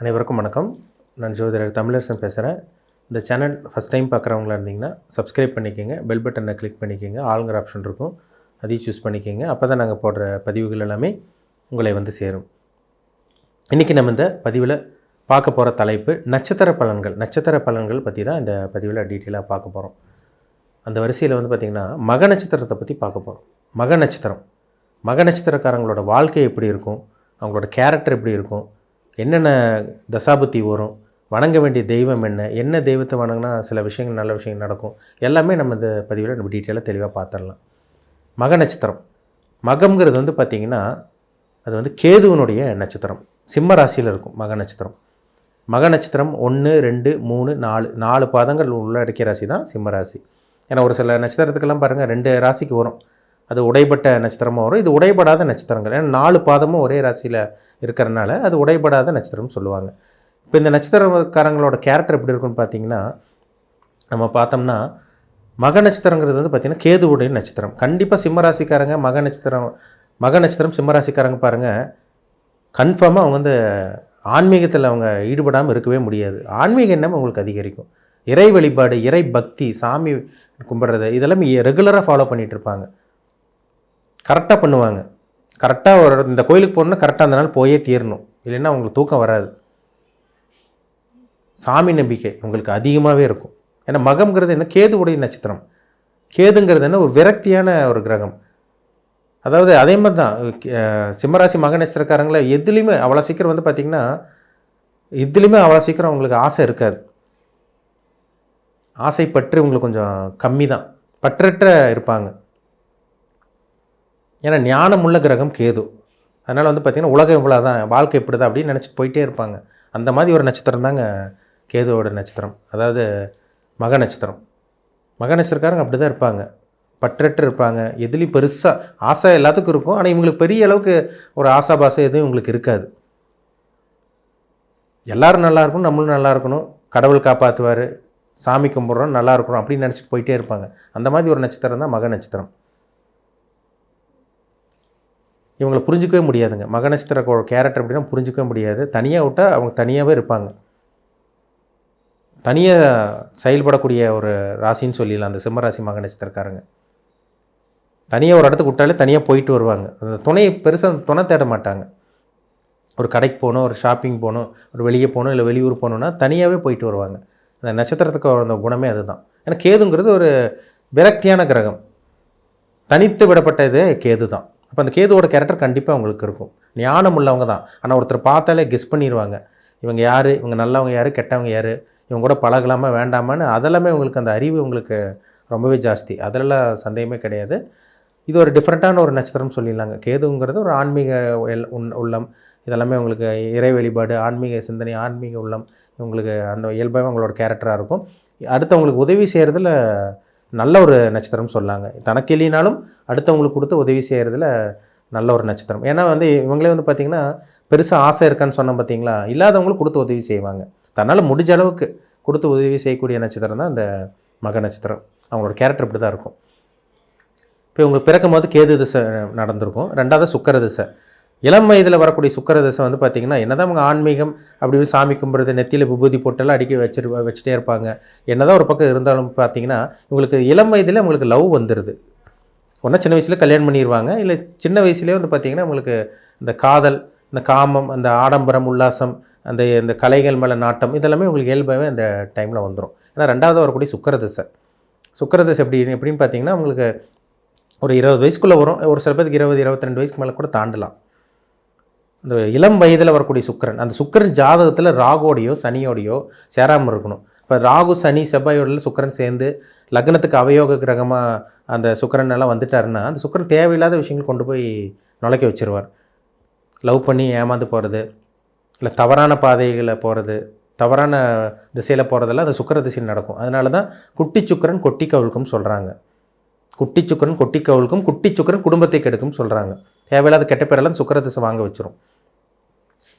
அனைவருக்கும் வணக்கம். நான் ஜோதிடர் தமிழரசன் பேசுகிறேன் இந்த சேனல் ஃபஸ்ட் டைம் பார்க்குறவங்களா இருந்தீங்கன்னா சப்ஸ்கிரைப் பண்ணிக்கோங்க பெல் பட்டனை கிளிக் பண்ணிக்கோங்க ஆளுங்கிற ஆப்ஷன் இருக்கும். அதையும் சூஸ் பண்ணிக்கோங்க. அப்போ தான் நாங்கள் போடுற பதிவுகள் எல்லாமே உங்களை வந்து சேரும். இன்றைக்கி நம்ம இந்த பதிவில் பார்க்க போகிற தலைப்பு நட்சத்திர பலன்கள். நட்சத்திர பலன்கள் பற்றி தான் இந்த பதிவில் டீட்டெயிலாக பார்க்க போகிறோம் அந்த வரிசையில் வந்து பார்த்திங்கன்னா மக நட்சத்திரத்தை பற்றி பார்க்க போகிறோம் மக நட்சத்திரம். மக நட்சத்திரக்காரங்களோட வாழ்க்கை எப்படி இருக்கும்? அவங்களோட கேரக்டர் எப்படி இருக்கும்? என்னென்ன தசாபுத்தி வரும்? வணங்க வேண்டிய தெய்வம் என்ன? என்ன தெய்வத்தை வணங்கினா சில விஷயங்கள் நல்ல விஷயங்கள் நடக்கும். எல்லாமே நம்ம இந்த பதிவில் நம்ம டீட்டெயிலாக தெளிவாக பார்த்துடலாம் மக நட்சத்திரம். மகம்ங்கிறது வந்து பார்த்திங்கன்னா அது வந்து கேதுவனுடைய நட்சத்திரம். சிம்ம ராசியில் இருக்கும் மக நட்சத்திரம். மக நட்சத்திரம் ஒன்று ரெண்டு மூணு நாலு. நாலு பாதங்கள் உள்ளடக்கிய ராசி தான் சிம்ம ராசி. ஏன்னா ஒரு சில நட்சத்திரத்துக்கெல்லாம் பாருங்கள் ரெண்டு ராசிக்கு வரும். அது உடைபட்ட நட்சத்திரமாக வரும். இது உடைபடாத நட்சத்திரங்கள். ஏன்னா நாலு பாதமும் ஒரே ராசியில் இருக்கிறனால அது உடைபடாத நட்சத்திரம்னு சொல்லுவாங்க. இப்போ இந்த நட்சத்திரக்காரங்களோட கேரக்டர் எப்படி இருக்குன்னு பார்த்தீங்கன்னா நம்ம பார்த்தோம்னா மக நட்சத்திரங்கிறது வந்து பார்த்திங்கன்னா கேதுவுடைய நட்சத்திரம். கண்டிப்பாக சிம்மராசிக்காரங்க மக நட்சத்திரம் மக நட்சத்திரம் சிம்மராசிக்காரங்க பாருங்கள் கன்ஃபார்மாக அவங்க வந்து ஆன்மீகத்தில் அவங்க ஈடுபடாமல் இருக்கவே முடியாது. ஆன்மீக எண்ணம் உங்களுக்கு அதிகரிக்கும். இறை வழிபாடு இறை பக்தி சாமி கும்பிட்றது இதெல்லாம் ரெகுலராக ஃபாலோ பண்ணிகிட்டு இருப்பாங்க. கரெக்டாக பண்ணுவாங்க. கரெக்டாக ஒரு இந்த கோயிலுக்கு போகணுன்னா கரெக்டாக அந்த நாள் போயே தீரணும். இல்லைன்னா அவங்களுக்கு தூக்கம் வராது. சாமி நம்பிக்கை உங்களுக்கு அதிகமாகவே இருக்கும். ஏன்னா மகம்ங்கிறது என்ன? கேதுவுடைய நட்சத்திரம். கேதுங்கிறது என்ன? ஒரு விரக்தியான ஒரு கிரகம். அதாவது அதே மாதிரி தான் சிம்மராசி மக நட்சத்திரக்காரங்கள எதுலேயுமே அவ்வளோ சீக்கிரம் வந்து பார்த்திங்கன்னா எதுலேயுமே அவ்வளோ சீக்கிரம் அவங்களுக்கு ஆசை இருக்காது. ஆசை பற்று உங்களுக்கு கொஞ்சம் கம்மி தான் பற்றற்ற இருப்பாங்க. ஏன்னா ஞானமுள்ள கிரகம் கேது. அதனால் வந்து பார்த்திங்கன்னா உலகம் இவ்வளோ தான் வாழ்க்கை இப்படி தான் அப்படின்னு நினச்சிட்டு போயிட்டே இருப்பாங்க. அந்த மாதிரி ஒரு நட்சத்திரம் தாங்க கேதுவோட நட்சத்திரம். அதாவது மக நட்சத்திரம். மக நட்சத்திரக்காரங்க அப்படி தான் இருப்பாங்க. பற்றற்று இருப்பாங்க. எதுலேயும் பெருசாக ஆசை எல்லாத்துக்கும் இருக்கும். ஆனால் இவங்களுக்கு பெரிய அளவுக்கு ஒரு ஆசாபாசம் எதுவும் இவங்களுக்கு இருக்காது. எல்லோரும் நல்லா இருக்கணும் நம்மளும் நல்லா இருக்கணும். கடவுள் காப்பாற்றுவார் சாமி கும்பிட்றோம் நல்லா இருக்கணும் அப்படின்னு நினச்சிட்டு போயிட்டே இருப்பாங்க. அந்த மாதிரி ஒரு நட்சத்திரம் தான் மக நட்சத்திரம். இவங்களை புரிஞ்சிக்கவே முடியாதுங்க. மக நட்சத்திர கேரக்டர் அப்படின்னா புரிஞ்சிக்கவே முடியாது. தனியாக விட்டால் அவங்க தனியாகவே இருப்பாங்க. தனியாக செயல்படக்கூடிய ஒரு ராசின்னு சொல்லிடலாம். அந்த சிம்ம ராசி மக நட்சத்திரக்காரங்க தனியாக ஒரு இடத்துக்கு விட்டாலே தனியாக போயிட்டு வருவாங்க. அந்த துணையை பெருசாக துணை தேட மாட்டாங்க. ஒரு கடைக்கு போகணும் ஒரு ஷாப்பிங் போகணும் ஒரு வெளியே போகணும் இல்லை வெளியூர் போகணுன்னா தனியாகவே போயிட்டு வருவாங்க. அந்த நட்சத்திரத்துக்கு அந்த குணமே அதுதான். ஏன்னா கேதுங்கிறது ஒரு விரக்தியான கிரகம். தனித்து விடப்பட்டது கேது தான் அப்போ அந்த கேதுவோட கேரக்டர் கண்டிப்பாக அவங்களுக்கு இருக்கும். ஞானம் உள்ளவங்க தான். ஆனால் ஒருத்தர் பார்த்தாலே கெஸ் பண்ணிடுவாங்க இவங்க யார்? இவங்க நல்லவங்க யார்? கெட்டவங்க யார்? இவங்க கூட பழகலாமா வேண்டாமான்னு அதெல்லாமே உங்களுக்கு அந்த அறிவு உங்களுக்கு ரொம்பவே ஜாஸ்தி. அதெல்லாம் சந்தேகமே கிடையாது. இது ஒரு டிஃப்ரெண்ட்டான ஒரு நட்சத்திரம் சொல்லிடலாங்க. கேதுங்கிறது ஒரு ஆன்மீக எல்- உன்- உள்ளம். இதெல்லாமே உங்களுக்கு இறை வழிபாடு ஆன்மீக சிந்தனை ஆன்மீக உள்ளம். உங்களுக்கு அந்த இயல்பாகவே உங்களோட கேரக்டராக இருக்கும். அடுத்தவங்களுக்கு உதவி செய்கிறதுல நல்ல ஒரு நட்சத்திரம் சொல்லாங்க. தனக்கு இல்லைனாலும் அடுத்தவங்களுக்கு கொடுத்து உதவி செய்கிறதுல நல்ல ஒரு நட்சத்திரம். ஏன்னா வந்து இவங்களே வந்து பார்த்திங்கன்னா பெருசாக ஆசை இருக்கான்னு சொன்னோம் பார்த்தீங்களா இல்லாதவங்களுக்கு கொடுத்து உதவி செய்வாங்க. தன்னால் முடிஞ்ச அளவுக்கு கொடுத்து உதவி செய்யக்கூடிய நட்சத்திரம் தான் இந்த மக நட்சத்திரம். அவங்களோட கேரக்டர் இப்படி தான் இருக்கும். இப்போ இவங்களுக்கு பிறக்கும் போது கேது திசை நடந்திருக்கும். ரெண்டாவது சுக்கர திசை. இளம் வயதில் வரக்கூடிய சுக்கர திசை வந்து பார்த்திங்கன்னா என்னதான் அவங்க ஆன்மீகம் அப்படி இப்படி சாமி கும்பிட்றது நெத்தியில் விபூதி போட்டெல்லாம் அடிக்க வச்சிரு வச்சுட்டே இருப்பாங்க. என்னதான் ஒரு பக்கம் இருந்தாலும் பார்த்தீங்கன்னா இவங்களுக்கு இளம் வயதில் உங்களுக்கு லவ் வந்துடுது ஒன்றா சின்ன வயசில் கல்யாணம் பண்ணிடுவாங்க இல்லை சின்ன வயசுலேயே வந்து பார்த்திங்கன்னா உங்களுக்கு இந்த காதல் இந்த காமம் அந்த ஆடம்பரம் உல்லாசம் அந்த இந்த கலைகள் மேலே நாட்டம் இதெல்லாமே உங்களுக்கு இயல்பாகவே அந்த டைமில் வந்துடும் ஏன்னா ரெண்டாவது வரக்கூடிய சுக்கர திசை சுக்கர திசை எப்படி எப்படின்னு பார்த்தீங்கன்னா உங்களுக்கு ஒரு இருபது வயசுக்குள்ளே வரும். ஒரு சில பேருக்கு இருபது இருபத்தி ரெண்டு வயசுக்கு மேலே கூட தாண்டலாம். இந்த இளம் வயதில் வரக்கூடிய சுக்கிரன். அந்த சுக்கிரன் ஜாதகத்தில் ராகோடையோ சனியோடையோ சேராமல் இருக்கணும். இப்போ ராகு சனி செவ்வாயோட சுக்கிரன் சேர்ந்து லக்னத்துக்கு அவயோக கிரகமாக அந்த சுக்கரன் எல்லாம் வந்துட்டாருன்னா அந்த சுக்கிரன் தேவையில்லாத விஷயங்கள் கொண்டு போய் நுழைக்க வச்சிருவார். லவ் பண்ணி ஏமாந்து போகிறது இல்லை தவறான பாதைகளை போகிறது தவறான திசையில் போகிறதெல்லாம் அந்த சுக்கிர திசையில் நடக்கும். அதனால தான் குட்டி சுக்கிரன் கொட்டி கவிழ்க்கும் சொல்கிறாங்க குட்டி சுக்கரன் கொட்டி கவுளுக்கும் குட்டி சுக்கரன் குடும்பத்தை கெடுக்கும் சொல்கிறாங்க தேவையில்லாத கெட்ட பேரெல்லாம் சுக்கர திசை வாங்க வச்சிரும்.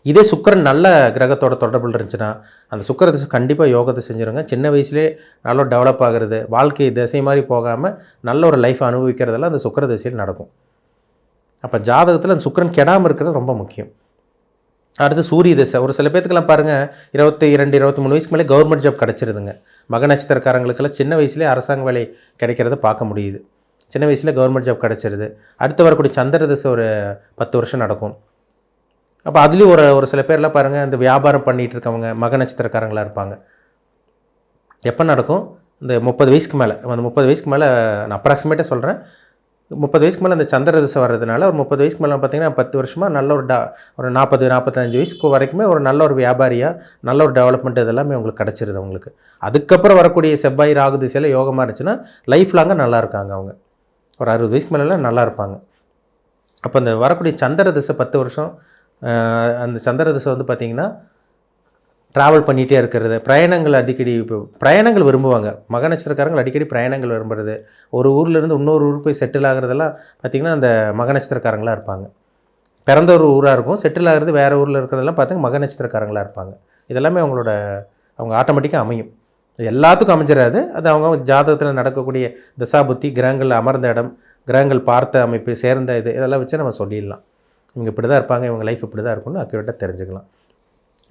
இதே சுக்கரன் நல்ல கிரகத்தோட தொடர்பில் இருந்துச்சுன்னா அந்த சுக்கர திசை கண்டிப்பாக யோகத்தை செஞ்சுருங்க. சின்ன வயசுலேயே நல்லா டெவலப் ஆகுறது வாழ்க்கை திசை மாதிரி போகாமல் நல்ல ஒரு லைஃப் அனுபவிக்கிறதெல்லாம் அந்த சுக்கர திசையில் நடக்கும். அப்போ ஜாதகத்தில் அந்த சுக்கரன் கெடாமல் இருக்கிறது ரொம்ப முக்கியம். அடுத்து சூரிய திசை. ஒரு சில பேத்துக்கெல்லாம் பாருங்கள் இருபத்தி இரண்டு இருபத்தி மூணு வயசுக்கு மேலே கவர்மெண்ட் ஜாப் கிடச்சிருதுங்க. மக நட்சத்திரக்காரங்களுக்கெல்லாம் சின்ன வயசுலேயே அரசாங்க வேலை கிடைக்கிறத பார்க்க முடியுது. சின்ன வயசில் கவர்மெண்ட் ஜாப் கிடச்சிருது. அடுத்து வரக்கூடிய சந்திர திசை ஒரு பத்து வருஷம் நடக்கும். அப்போ அதுலேயும் ஒரு ஒரு சில பேர்லாம் பாருங்கள் இந்த வியாபாரம் பண்ணிகிட்டு இருக்கவங்க மக நட்சத்திரக்காரங்களாக இருப்பாங்க. எப்போ நடக்கும்? இந்த முப்பது வயசுக்கு மேலே. அந்த முப்பது வயசுக்கு மேலே நான் அப்ராக்சிமேட்டாக சொல்கிறேன் முப்பது வயசுக்கு மேலே அந்த சந்திர திசை வர்றதுனால ஒரு முப்பது வயசுக்கு மேலே பார்த்தீங்கன்னா பத்து வருஷமாக நல்ல ஒரு டா ஒரு நாற்பது நாற்பத்தஞ்சு வயசுக்கு வரைக்குமே ஒரு நல்ல ஒரு வியாபாரியாக நல்ல ஒரு டெவலப்மெண்ட் இதெல்லாமே உங்களுக்கு கிடச்சிருது அவங்களுக்கு. அதுக்கப்புறம் வரக்கூடிய செவ்வாய் ராகு திசையில் யோகமாக இருந்துச்சுன்னா லைஃப் லாங்காக நல்லா இருக்காங்க அவங்க. ஒரு அறுபது வயசுக்கு மேலாம் நல்லா இருப்பாங்க. அப்போ அந்த வரக்கூடிய சந்திர திசை பத்து வருஷம் அந்த சந்திர திசை வந்து பார்த்திங்கன்னா ட்ராவல் பண்ணிகிட்டே இருக்கிறது. பிரயாணங்கள் அடிக்கடி இப்போ பிரயாணங்கள் விரும்புவாங்க. மக நட்சத்திரக்காரங்கள் அடிக்கடி பிரயாணங்கள் விரும்புறது. ஒரு ஊர்லேருந்து இன்னொரு ஊருக்கு போய் செட்டில் ஆகுறதெல்லாம் பார்த்திங்கன்னா அந்த மக நட்சத்திரக்காரங்களாக இருப்பாங்க. பிறந்த ஒரு ஊராக இருக்கும் செட்டில் ஆகிறது வேறு ஊரில் இருக்கிறதெல்லாம் பார்த்திங்கன்னா மக நட்சத்திரக்காரங்களாக இருப்பாங்க. இதெல்லாமே அவங்களோட அவங்க ஆட்டோமேட்டிக்காக அமையும். இது எல்லாத்துக்கும் அமைஞ்சிடாது அது அவங்க ஜாதகத்தில் நடக்கக்கூடிய தசாபுத்தி கிரகங்கள் அமர்ந்த இடம் கிரகங்கள் பார்த்த அமைப்பு சேர்ந்த இது இதெல்லாம் வச்சு நம்ம சொல்லிடலாம். இவங்க இப்படி தான் இருப்பாங்க இவங்க லைஃப் இப்படி தான் இருக்கும்னு அக்யூரேட்டாக தெரிஞ்சுக்கலாம்.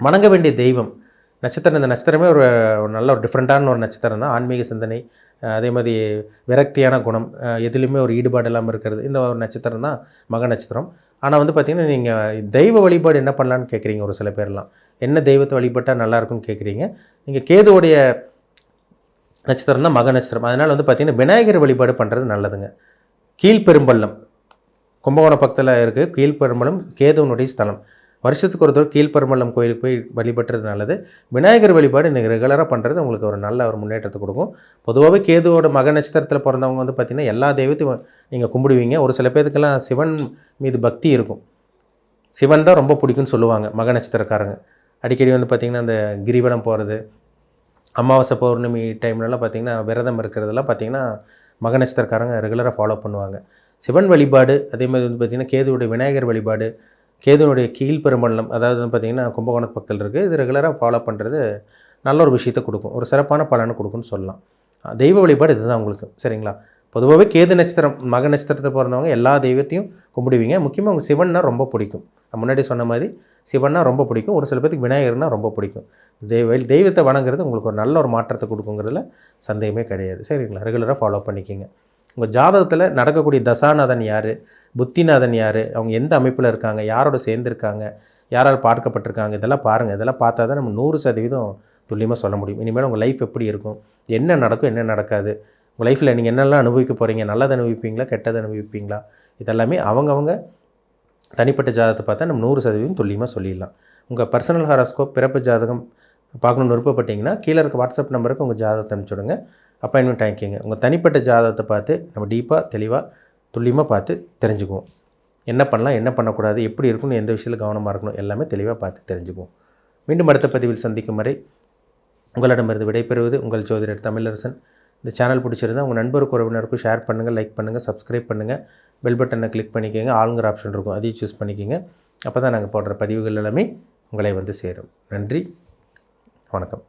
வணங்க வேண்டிய தெய்வம். நட்சத்திரம் இந்த நட்சத்திரமே ஒரு நல்ல ஒரு டிஃப்ரெண்ட்டான ஒரு நட்சத்திரம் தான். ஆன்மீக சிந்தனை அதே மாதிரி விரக்தியான குணம் எதுலேயுமே ஒரு ஈடுபாடு இல்லாமல் இருக்கிறது. இந்த ஒரு நட்சத்திரம் தான் மக நட்சத்திரம். ஆனால் வந்து பார்த்திங்கன்னா நீங்கள் தெய்வ வழிபாடு என்ன பண்ணலான்னு கேட்குறீங்க ஒரு சில பேர்லாம். என்ன தெய்வத்தை வழிபட்டால் நல்லா இருக்கும்னு கேட்குறீங்க நீங்கள் கேதுவோடைய நட்சத்திரம் தான் மக நட்சத்திரம். அதனால் வந்து பார்த்திங்கன்னா விநாயகர் வழிபாடு பண்ணுறது நல்லதுங்க. கீழ்பெரும்பள்ளம். கும்பகோணம் பக்கத்தில் இருக்குது கீழ்பெருமலம் கேதுவனுடைய ஸ்தலம். வருஷத்துக்கு ஒரு தடவை கீழ்பெருமலம் கோயிலுக்கு போய் வழிபட்டுறது நல்லது. விநாயகர் வழிபாடு இன்றைக்கி ரெகுலராக பண்ணுறது உங்களுக்கு ஒரு நல்ல ஒரு முன்னேற்றத்தை கொடுக்கும். பொதுவாகவே கேதுவோட மக நட்சத்திரத்தில் பிறந்தவங்க வந்து பார்த்திங்கன்னா எல்லா தெய்வத்தையும் நீங்கள் கும்பிடுவீங்க. ஒரு சில பேருக்கெல்லாம் சிவன் மீது பக்தி இருக்கும். சிவன் தான் ரொம்ப பிடிக்கும்னு சொல்லுவாங்க மக நட்சத்திரக்காரங்க. அடிக்கடி வந்து பார்த்திங்கன்னா அந்த கிரிவலம் போகிறது அமாவாசை பௌர்ணமி டைம்லலாம் பார்த்திங்கன்னா விரதம் இருக்கிறதெல்லாம் பார்த்திங்கன்னா மக நட்சத்திரக்காரங்க ரெகுலராக ஃபாலோ பண்ணுவாங்க. சிவன் வழிபாடு அதே மாதிரி வந்து பார்த்திங்கன்னா கேதுவுடைய விநாயகர் வழிபாடு கேதுனுடைய கீழ்பெரும்பள்ளம் அதாவது வந்து பார்த்திங்கன்னா கும்பகோணத்து பக்கத்தில் இருக்குது இது ரெகுலராக ஃபாலோ பண்ணுறது நல்ல ஒரு விஷயத்தை கொடுக்கும். ஒரு சிறப்பான பலனை கொடுக்கும்னு சொல்லலாம். தெய்வ வழிபாடு இதுதான் உங்களுக்கு. சரிங்களா? பொதுவாகவே கேது நட்சத்திரம் மக நட்சத்திரத்தை பிறந்தவங்க எல்லா தெய்வத்தையும் கும்பிடுவீங்க. முக்கியமாக அவங்க சிவன்னா ரொம்ப பிடிக்கும். நான் முன்னாடி சொன்ன மாதிரி சிவன்னா ரொம்ப பிடிக்கும். ஒரு சில பேருக்கு விநாயகர்னா ரொம்ப பிடிக்கும். தெய்வ தெய்வத்தை வணங்குறது உங்களுக்கு ஒரு நல்ல ஒரு மாற்றத்தை கொடுக்குங்கிறதுல சந்தேகமே கிடையாது. சரிங்களா? ரெகுலராக ஃபாலோ பண்ணிக்கிங்க. உங்கள் ஜாதகத்தில் நடக்கக்கூடிய தசாநாதன் யார்? புத்திநாதன் யார்? அவங்க எந்த அமைப்பில் இருக்காங்க? யாரோட சேர்ந்துருக்காங்க? யாரால் பார்க்கப்பட்டிருக்காங்க? இதெல்லாம் பாருங்கள் இதெல்லாம் பார்த்தா தான் நம்ம நூறு சதவீதம் துல்லியமாக சொல்ல முடியும். இனிமேல் உங்கள் லைஃப் எப்படி இருக்கும்? என்ன நடக்கும்? என்ன நடக்காது? உங்கள் லைஃப்பில் நீங்கள் என்னெல்லாம் அனுபவிக்க போகிறீங்க நல்லது அனுபவிப்பீங்களா? கெட்டது அனுபவிப்பீங்களா? இதெல்லாமே அவங்கவுங்க தனிப்பட்ட ஜாதகத்தை பார்த்தா நம்ம நூறு சதவீதம் துல்லியமாக சொல்லிடலாம். உங்கள் பர்சனல் ஹாரோஸ்கோப் பிறப்பு ஜாதகம் பார்க்கணும்னு விருப்பப்பட்டீங்கன்னா கீழே இருக்க வாட்ஸ்அப் நம்பருக்கு உங்கள் ஜாதகத்தை அனுப்பிச்சுடுங்க அப்பாயின்மெண்ட் வாங்கிக்கோங்க உங்கள் தனிப்பட்ட ஜாதகத்தை பார்த்து நம்ம டீப்பாக தெளிவாக துல்லியமாக பார்த்து தெரிஞ்சுக்குவோம். என்ன பண்ணலாம் என்ன பண்ணக்கூடாது எப்படி இருக்கணும் எந்த விஷயத்தில் கவனமாக இருக்கணும் எல்லாமே தெளிவாக பார்த்து தெரிஞ்சுக்குவோம். மீண்டும் அடுத்த பதிவில் சந்திக்கும் வரை உங்களிடமிருந்து விடைபெறுவது உங்கள் ஜோதிடர் தமிழரசன். இந்த சேனல் பிடிச்சிருந்தால் உங்கள் நண்பருக்கு உறவினருக்கும் ஷேர் பண்ணுங்கள் லைக் பண்ணுங்கள் சப்ஸ்கிரைப் பண்ணுங்கள் பெல் பட்டனை கிளிக் பண்ணிக்கோங்க. ஆளுங்கிற ஆப்ஷன் இருக்கும். அதையும் சூஸ் பண்ணிக்கோங்க. அப்போ தான் நாங்கள் போடுற பதிவுகள் எல்லாமே உங்களை வந்து சேரும். நன்றி. வணக்கம்.